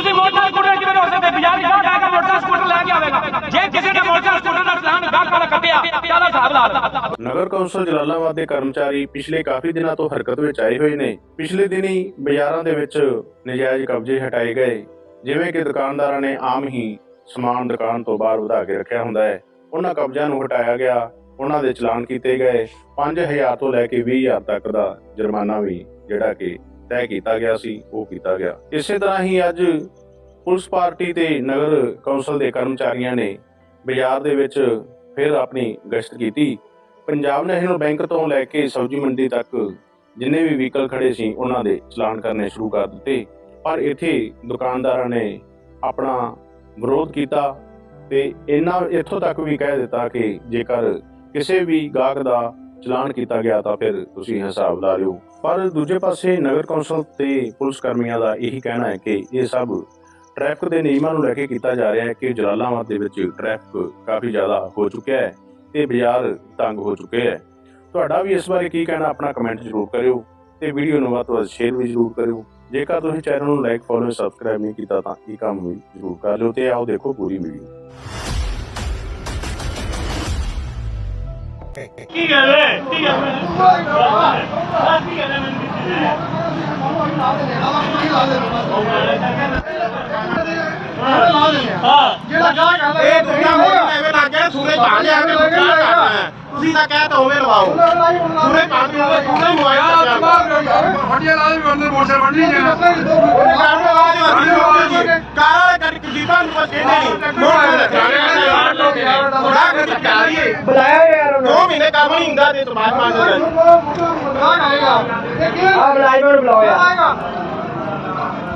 ਤੁਸੀਂ motor scooter ਕਿਵੇਂ ਹੋ ਸਕਦੇ ਬਾਜ਼ਾਰ ਜਾ ਜਾ ਕੇ ਮੋਟਰ ਸਕੂਟਰ ਲੈ ਕੇ ਆਵੇਗਾ। ਜੇ ਕਿਸੇ ਨੇ ਮੋਟਰ ਸਕੂਟਰ ਦਾ ਚਲਾਨ ਗਾਹ ਵਾਲਾ ਕੱਟਿਆ ਤਾਂ ਹਿਸਾਬ ਲਾ ਨਗਰ ਕੌਂਸਲ ਜਲਾਲਾਬਾਦ ਦੇ ਕਰਮਚਾਰੀ ਪਿਛਲੇ ਕਾਫੀ ਦਿਨਾਂ ਤੋਂ ਹਰਕਤ ਵਿੱਚ ਆਏ ਹੋਏ ਨੇ। ਪਿਛਲੇ ਦਿਨੀ ਬਾਜ਼ਾਰਾਂ ਦੇ ਵਿੱਚ ਨਜਾਇਜ਼ ਕਬਜ਼ੇ ਹਟਾਏ ਗਏ। ਜਿਵੇਂ ਕਿ ਦੁਕਾਨਦਾਰਾਂ ਨੇ ਆਮ ਹੀ ਸਮਾਨ ਦੁਕਾਨ ਤੋਂ ਬਾਹਰ ਵਧਾ ਕੇ ਰੱਖਿਆ ਹੁੰਦਾ ਹੈ। ਉਹਨਾਂ ਕਬਜ਼ਿਆਂ ਨੂੰ ਹਟਾਇਆ ਗਿਆ। ਉਹਨਾਂ ਦੇ ਚਲਾਨ ਕੀਤੇ ਗਏ। 5000 ਤੋਂ ਲੈ ਕੇ 20000 ਤੱਕ ਦਾ ਜੁਰਮਾਨਾ ਵੀ ਜਿਹੜਾ ਕਿ ਤੈਅ ਕੀਤਾ ਗਿਆ ਸੀ, ਉਹ ਕੀਤਾ ਗਿਆ। ਇਸੇ ਤਰ੍ਹਾਂ ਹੀ ਅੱਜ ਪੁਲਿਸ ਪਾਰਟੀ ਤੇ ਨਗਰ ਕੌਂਸਲ ਦੇ ਕਰਮਚਾਰੀਆਂ ਨੇ ਬਾਜ਼ਾਰ ਦੇ ਵਿੱਚ ਫਿਰ ਆਪਣੀ ਗਸ਼ਤ ਕੀਤੀ। ਪੰਜਾਬ ਨੈਸ਼ਨਲ ਬੈਂਕ ਤੋਂ ਲੈ ਕੇ ਸਬਜ਼ੀ ਮੰਡੀ ਤੱਕ ਜਿੰਨੇ ਵੀ ਵਹੀਕਲ ਖੜੇ ਸੀ, ਉਹਨਾਂ ਦੇ ਚਲਾਨ ਕਰਨੇ ਸ਼ੁਰੂ ਕਰ ਦਿੱਤੇ। ਪਰ ਇੱਥੇ ਦੁਕਾਨਦਾਰਾਂ ਨੇ ਆਪਣਾ ਵਿਰੋਧ ਕੀਤਾ ਤੇ ਇਹਨਾਂ ਇੱਥੋਂ ਤੱਕ ਵੀ ਕਹਿ ਦਿੱਤਾ ਕਿ ਜੇਕਰ ਕਿਸੇ ਵੀ ਗਾਹਕ ਦਾ ਚਲਾਨ ਕੀਤਾ ਗਿਆ ਤਾਂ ਫਿਰ ਤੁਸੀਂ ਹਿਸਾਬ ਲਾ ਲਿਓ। ਪਰ ਦੂਜੇ ਪਾਸੇ ਨਗਰ ਕੌਂਸਲ ਤੇ ਪੁਲਿਸ ਕਰਮੀਆਂ ਦਾ ਇਹੀ ਕਹਿਣਾ ਹੈ ਕਿ ਇਹ ਸਭ ਟ੍ਰੈਫਿਕ ਦੇ ਨਿਯਮਾਂ ਨੂੰ ਲੈ ਕੇ ਕੀਤਾ ਜਾ ਰਿਹਾ ਹੈ ਕਿ ਜਲਾਲਾਬਾਦ ਦੇ ਵਿੱਚ ਟ੍ਰੈਫਿਕ ਕਾਫੀ ਜ਼ਿਆਦਾ ਹੋ ਚੁੱਕਿਆ ਹੈ ਤੇ ਬਾਜ਼ਾਰ ਤੰਗ ਹੋ ਚੁੱਕੇ ਹੈ। ਤੁਹਾਡਾ ਵੀ ਇਸ ਬਾਰੇ ਕੀ ਕਹਿਣਾ ਆਪਣਾ ਕਮੈਂਟ ਜ਼ਰੂਰ ਕਰਿਓ ਤੇ ਵੀਡੀਓ ਨੂੰ ਵੱਧ ਤੋਂ ਵੱਧ ਸ਼ੇਅਰ ਵੀ ਜ਼ਰੂਰ ਕਰਿਓ। ਜੇਕਰ ਤੁਸੀਂ ਚੈਨਲ ਨੂੰ ਲਾਈਕ ਫੋਲੋ ਸਬਸਕ੍ਰਾਈਬ ਨਹੀਂ ਕੀਤਾ ਤਾਂ ਇਹ ਕੰਮ ਵੀ ਜ਼ਰੂਰ ਕਰ ਲਿਓ ਤੇ ਆਓ ਦੇਖੋ ਪੂਰੀ ਵੀਡੀਓ ਕੀ ਗੱਲ ਹੈ? ਕੀ ਗੱਲ ਹੈ? ਕੀ ਗੱਲ ਹੈ ਹਾਂ ਜਿਹੜਾ ਗਾਹ ਕਰਦਾ ਇਹ ਦੁਨੀਆ ਮੋੜ ਐਵੇਂ ਲੱਗ ਗਿਆ ਸੂਰੇ ਪਾ ਲਿਆ ਐਵੇਂ ਬਚਾ ਕਰਨਾ ਹੈ। ਤੁਸੀਂ ਤਾਂ ਕਹਿ ਹੋਵੇ ਲਵਾਓ। ਸੂਰੇ ਪਾ ਦੇ ਹੋਵੇ ਸੂਰੇ ਮੋਬਾਈਲ ਤੇ ਚੱਲਦਾ ਹੱਡੀਆਂ ਲਾ ਦੇ ਬੰਦੇ ਮੋਟਰਸਾਈਕਲ ਵੰਡੀ ਜਾਣਾ। ਤੇ ਤੁਹਾਡੇ ਮੰਨ ਲੈ ਆ ਬੁਲਾਈ ਮੈਨੂੰ ਬੁਲਾਓ ਯਾਰ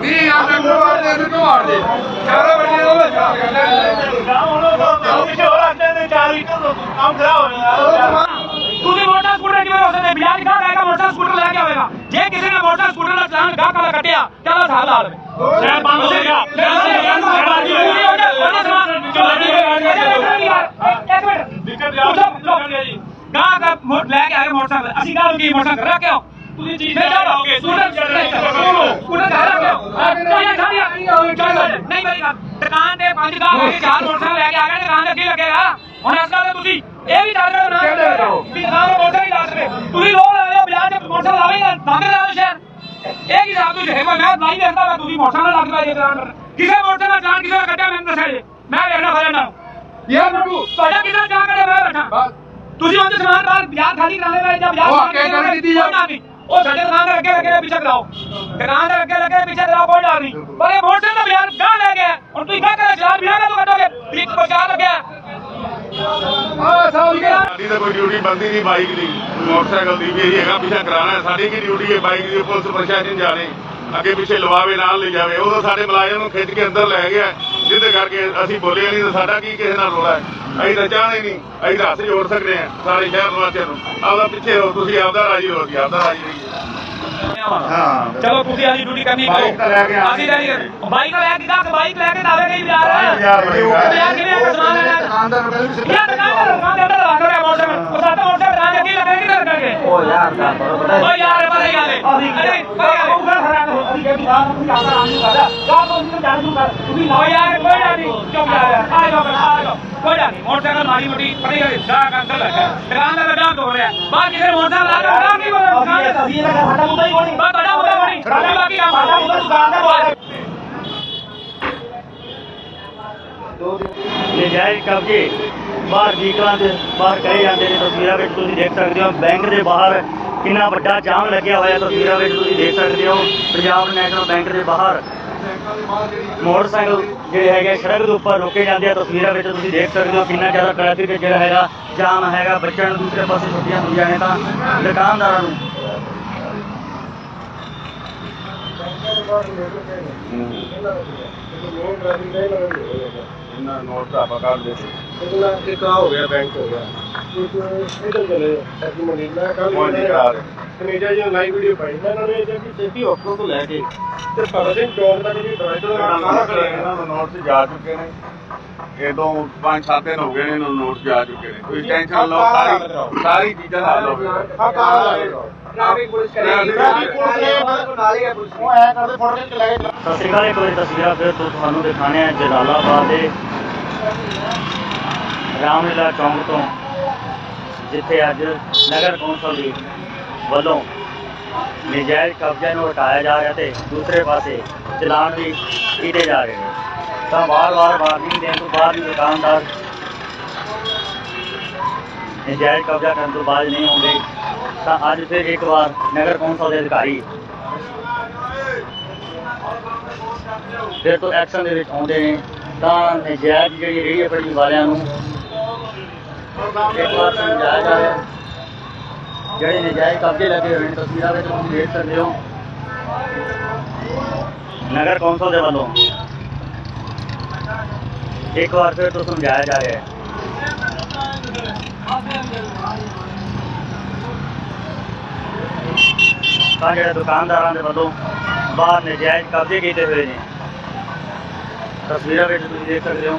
ਵੀ ਆ ਕੇ ਮੋੜ ਦੇ ਤੇ ਘਵਾੜ ਦੇ ਚਾਰੇ ਬੰਦੇ ਉਹ ਚਾਰ ਪਿੱਛੇ ਹੋਰ ਆਂਦੇ ਨੇ ਚਾਰ ਲੀਟਰ ਕੰਮ ਖਰਾਬ ਹੋ ਰਿਹਾ ਤੁਸੀਂ ਮੋਟਰ ਸਕੂਟਰ ਕਿਵੇਂ ਹੋ ਸਕਦੇ ਜਾ ਕੇ ਮੋਟਰ ਸਕੂਟਰ ਲੈ ਕੇ ਆਵੇਗਾ ਜੇ ਕਿਸੇ ਨੇ ਮੋਟਰ ਸਕੂਟਰ ਦਾ ਚਲਾਨ ਗਾਹ ਵਾਲਾ ਕੱਟਿਆ ਤਾਂ ਹਿਸਾਬ ਲਾ ਲਵੇ ਸ਼ਹਿਰ ਬੰਦ ਹੋ ਗਿਆ ਕੇ ਮੋਟਰਸਾਈਕਲ ਅਸੀਂ ਨੂੰ ਕੀ ਮੋਟਰਸਾਈਕਲ ਰੱਖ ਕੇ ਆਓ। ਤੁਸੀਂ ਚੀਜ਼ ਨਹੀਂ ਜਾਓਗੇ ਸਕੂਟਰ ਸਕੂਟਰ ਘਰ ਰੱਖ ਕੇ ਆਓ ਨਹੀਂ ਮੇਰੀ ਗੱਲ। ਦੁਕਾਨ ਤੇ ਪੰਜ ਗਾਹ ਲੈ ਕੇ ਚਾਰ ਮੋਟਰਸਾਈਕਲ ਲੈ ਕੇ ਆ ਗਏ ਦੁਕਾਨ ਤੇ ਅੱਗੇ ਲੱਗੇਗਾ। ਹੁਣ ਇਸ ਗੱਲ ਤੇ ਤੁਸੀਂ ਇਹ ਵੀ ਦੱਸ ਰਹੇ ਹੋ ਨਾ ਵੀ ਦੁਕਾਨ ਤੇ ਮੋਟਰ ਹੀ ਲਾ ਸਕਦੇ ਤੁਸੀਂ ਲੋਕ ਲਾ ਲਿਓ ਬਾਜ਼ਾਰ ਚ ਮੋਟਰ ਲਾਵੇਗਾ ਬੰਦ ਕਰਾ ਦਿਓ ਸ਼ਹਿਰ। ਇਹ ਕੀ ਸਾਬ ਤੁਸੀਂ ਹੈ? ਮੈਂ ਨਹੀਂ ਦੇਖਦਾ ਮੈਂ ਤੁਸੀਂ ਮੋਟਰ ਨਾਲ ਲੱਗ ਪਿਆ ਜੇ ਦੁਕਾਨ ਕਰਨ ਕਿਸੇ ਮੋਟਰ ਨਾਲ ਜਾਣ ਕਿਸੇ ਦਾ ਕੱਢਿਆ ਮੈਨੂੰ ਦੱਸਿਆ ਜੇ ਮੈਂ ਵੇਖਣਾ ਖੜਾ ਨਾ ਯਾਰ ਬੱਬੂ। ਤੁਹਾਡਾ ਕਿਸੇ ਦਾ ਜਾਣ ਕੱਢਿਆ ਮੈਂ ਬੈਠਾ ਤੁਸੀਂ ਉਹਦੇ ਸਮਾਨ ਬਾਹਰ ਬਾਜ਼ਾਰ ਖਾਲੀ ਕਰਾ ਲੈਣਾ ਜਾਂ ਬਾਜ਼ਾਰ ਉਹ ਅੱਗੇ ਕਰ ਦਿੱਤੀ ਕੋਈ ਨਹੀਂ। ਉਹ ਸਾਡੇ ਦੁਕਾਨ ਦੇ ਅੱਗੇ ਲੱਗੇ ਪਿੱਛੇ ਕਰਾਓ। ਦੁਕਾਨ ਦੇ ਅੱਗੇ ਲੱਗੇ ਪਿੱਛੇ ਕਰਾਓ ਕੋਈ ਡਰ ਨਹੀਂ। ਪਰ ਇਹ ਮੋਟਰ ਦਾ ਬਾਜ਼ਾਰ ਗਾਹ ਲੈ ਗਿਆ। ਹੁਣ ਤੁਸੀਂ ਗਾਹ ਕਰੇ ਚਲਾਨ ਬਿਨਾਂ ਤੋਂ ਕੱਟੋਗੇ ਇੱਕ ਪ੍ਰਚਾਰ ਲੱਗਿਆ ਆ ਸਾਲ ਗਿਆ ਸਾਡੀ ਤਾਂ ਕੋਈ ਡਿਊਟੀ ਬੰਦੀ ਨਹੀਂ ਬਾਈਕ ਦੀ। ਮੋਟਰਸਾਈਕਲ ਦੀ ਵੀ ਇਹੀ ਹੈਗਾ ਪਿੱਛਾ ਕਰਾਣਾ ਹੈ। ਸਾਡੀ ਕੀ ਡਿਊਟੀ ਹੈ ਬਾਈਕ ਦੀ? ਪੁਲਿਸ ਪ੍ਰਸ਼ਾਸਨ ਜਾਣੇ। ਅੱਗੇ ਪਿੱਛੇ ਲਵਾਵੇ ਨਾਲ ਲੈ ਜਾਵੇ। ਉਦੋਂ ਸਾਡੇ ਮੁਲਾਜ਼ਮ ਨੂੰ ਖਿੱਚ ਕੇ ਅੰਦਰ ਲੈ ਗਿਆ। ਜਿਹਦੇ ਕਰਕੇ ਅਸੀਂ ਬੋਲੇ ਨਹੀਂ ਤਾਂ ਸਾਡਾ ਕੀ ਕਿਸੇ ਨਾਲ ਰੋਲਾ ਹੈ? ਅਸੀਂ ਤਾਂ ਚਾਹਦੇ ਨਹੀਂ। ਅਸੀਂ ਤਾਂ ਹੱਥ ਜੋੜ ਸਕਦੇ ਹਾਂ ਸਾਰੇ ਸ਼ਹਿਰ ਨਿਵਾਸੀਆਂ ਨੂੰ। ਆਪਦਾ ਪਿੱਛੇ ਰਹੋ ਤੁਸੀਂ ਆਪਦਾ ਰਾਜੀ ਰਹੋ ਅਸੀਂ ਆਪਦਾ ਰਾਜੀ ਰਹੀਏ। ਹਾਂ। ਚਲੋ ਤੁਸੀਂ ਆਦੀ ਡਿਊਟੀ ਕਰਨੀ ਅਸੀਂ ਬਾਈਕ ਲੈ ਕੇ ਬਾਈਕ ਲੈ ਕੇ ਕਿਵੇਂ ਸਮਾਨ ਲੈਣਾ? ਦੁਕਾਨਦਾਰ ਵੀ ਯਾਰ ਉਹ ਸਾਡਾ ਯਾਰ ਯਾਰ ਓ ਯਾਰ ਕੋਈ ਡਰ ਨਹੀਂ ਚੁੱਪ ਜਾ ਆ ਜਾਓ ਆ ਜਾਓ ਕੋਈ ਡਰ ਨਹੀਂ ਮੋਟਰਸਾਈਕਲ ਮਾੜੀ ਮੋਟੀ ਪੜੀ ਗਈ ਦਾ ਅੰਦਰ ਲੱਗਾ ਦੁਕਾਨ ਦਾ ਲੱਗਾ ਹੋ ਰਿਹਾ ਬਾਹਰ ਕਿਸੇ ਮੋਟਰਸਾਈਕਲ ਲਾ ਕੇ ਦੁਕਾਨ ਕੀ ਬੋਲਣਾ ਦੁਕਾਨ ਦਾ ਅਸੀਂ ਇਹਦਾ ਸਾਡਾ ਮੁੱਦਾ ਹੀ ਕੋਈ ਨਹੀਂ ਤੁਹਾਡਾ ਮੁੱਦਾ ਕੋਈ ਸਾਡਾ ਬਾਕੀ ਕੰਮ ਸਾਡਾ ਮੁੱਦਾ ਦੁਕਾਨ ਦਾ ਨਜਾਇਜ਼ ਕਬਜ਼ੇ ਬਾਹਰ ਵੀਕਲਾਂ ਦੇ ਬਾਹਰ ਕਰੇ ਜਾਂਦੇ ਨੇ ਤਸਵੀਰਾਂ ਵਿੱਚ, ਤੁਸੀਂ ਦੇਖ ਸਕਦੇ ਹੋ ਬੈਂਕ ਦੇ ਬਾਹਰ ਕਿੰਨਾ ਵੱਡਾ ਜਾਮ ਲੱਗਿਆ ਹੋਇਆ ਤਸਵੀਰਾਂ ਵਿੱਚ ਤੁਸੀਂ ਦੇਖ ਸਕਦੇ ਹੋ। ਪੰਜਾਬ ਨੈਸ਼ਨਲ ਬੈਂਕ ਦੇ ਬਾਹਰ ਮੋਟਰਸਾਈਕਲ ਜਿਹੜੇ ਹੈਗੇ ਸੜਕ ਦੇ ਉੱਪਰ ਰੋਕੇ ਜਾਂਦੇ ਆ ਤਸਵੀਰਾਂ ਵਿੱਚ। ਤੁਸੀਂ ਦੇਖ ਸਕਦੇ ਹੋ ਕਿੰਨਾ ਜ਼ਿਆਦਾ ਟ੍ਰੈਫਿਕ ਜਿਹੜਾ ਹੈਗਾ ਜਾਮ ਹੈਗਾ। ਬੱਚਿਆਂ ਨੂੰ ਦੂਸਰੇ ਪਾਸੇ ਛੁੱਟੀਆਂ ਹੁੰਦੀਆਂ ਨੇ ਤਾਂ ਦੁਕਾਨਦਾਰਾਂ ਨੂੰ। ਇਹਨਾਂ ਨੋਟ ਦਾ ਕੱਢ ਦੇ ਇੱਕ ਆ ਹੋ ਗਿਆ ਬੈਂਕ ਹੋ ਗਿਆ? ਕੈਨੇਡਾ ਜੀ ਲਾਈਵ ਵੀਡੀਓ ਪਾਈ। ਮੈਂ ਉਹਨਾਂ ਨੇ ਇਹ ਕਿ ਸੇਫੀ ਹਸਪਤਾਲ ਤੋਂ ਲੈ ਕੇ। ਤੇ ਭਗਤ ਸਿੰਘ ਚੌਕ ਦਾ ਜਿਹੜੀ ਡਰਾਈਵਰ ਦਾ ਸਾਰਾ ਕਰਿਆ। ਇਹਨਾਂ ਨੂੰ ਨੋਟ ਤੇ ਜਾ ਚੁੱਕੇ ਨੇ। ਇਹ ਤੋਂ 5-7 ਦਿਨ ਹੋ ਗਏ ਨੇ ਇਹਨੂੰ ਨੋਟਿਸ ਜਾ ਚੁੱਕੇ ਨੇ। ਤੁਸੀਂ ਟੈਨਸ਼ਨ ਲਓ ਸਾਰੀ ਸਾਰੀ ਚੀਜ਼ਾਂ ਦਾ ਹੱਲ ਹੋਵੇਗਾ ਹਾਂ ਕਾਲ ਲਾਏਗਾ ਟ੍ਰੈਫਿਕ ਪੁਲਿਸ ਟ੍ਰੈਫਿਕ ਪੁਲਿਸ ਨੇ ਨਾਲ ਹੀ ਹੈ ਪੁਲਿਸ ਉਹ ਐ ਕਰਦੇ ਫੋਟੋ ਖਿੱਚ ਕੇ ਲੈ ਕੇ ਸਤਿ ਸ਼੍ਰੀ ਅਕਾਲ ਇੱਕ ਵਾਰੀ ਤਸਵੀਰਾਂ ਫਿਰ ਤੋਂ ਤੁਹਾਨੂੰ ਦਿਖਾਣੇ ਆ ਜਲਾਲਾਬਾਦ ਦੇ। ਰਾਮਲੀਲਾ ਚੌਂਕ ਤੋਂ ਜਿੱਥੇ ਅੱਜ ਨਗਰ ਕੌਂਸਲ ਦੀ ਵੱਲੋਂ ਨਜਾਇਜ਼ ਕਬਜ਼ੇ ਨੂੰ ਹਟਾਇਆ ਜਾ ਰਿਹਾ ਤੇ ਦੂਸਰੇ ਪਾਸੇ ਚਲਾਨ ਵੀ ਕੀਤੇ ਜਾ ਰਹੇ ਨੇ। ਤਾਂ ਵਾਰ-ਵਾਰ ਵਾਰਨਿੰਗ ਦੇਣ ਤੋਂ ਬਾਅਦ ਵੀ ਦੁਕਾਨਦਾਰ ਨਜਾਇਜ਼ ਕਬਜ਼ਾ ਕਰਨ ਤੋਂ ਬਾਅਦ ਨਹੀਂ ਹੁੰਦੇ ਤਾਂ ਅੱਜ ਫਿਰ ਇੱਕ ਵਾਰ ਨਗਰ ਕੌਂਸਲ ਦੇ ਅਧਿਕਾਰੀ ਫਿਰ ਤੋਂ ਐਕਸ਼ਨ ਦੇ ਵਿੱਚ ਆਉਂਦੇ ਨੇ, ਤਾਂ ਨਜਾਇਜ਼ ਜਿਹੜੀ ਰੇਹੜੀ ਫੜੀ ਵਾਲਿਆਂ ਨੂੰ ਸਮਝਾਇਆ ਜਾ ਰਿਹਾ। ਜਿਹੜੇ ਨਜਾਇਜ਼ ਕਬਜ਼ੇ ਲੱਗੇ ਹੋਏ ਨੇ ਤਸਵੀਰਾਂ ਵਿੱਚ ਤੁਸੀਂ ਦੇਖ ਸਕਦੇ ਹੋ। ਨਗਰ ਕੌਂਸਲ ਦੇ ਵੱਲੋਂ ਇੱਕ ਵਾਰ ਫਿਰ ਤੋਂ ਸਮਝਾਇਆ ਜਾ ਰਿਹਾ। ਹੈ ਤਾਂ ਜਿਹੜੇ ਦੁਕਾਨਦਾਰਾਂ ਦੇ ਵੱਲੋਂ ਬਾਹਰ ਨਜਾਇਜ਼ ਕਬਜ਼ੇ ਕੀਤੇ ਹੋਏ ਨੇ, ਤਸਵੀਰਾਂ ਵਿੱਚ ਤੁਸੀਂ ਦੇਖ ਸਕਦੇ ਹੋ।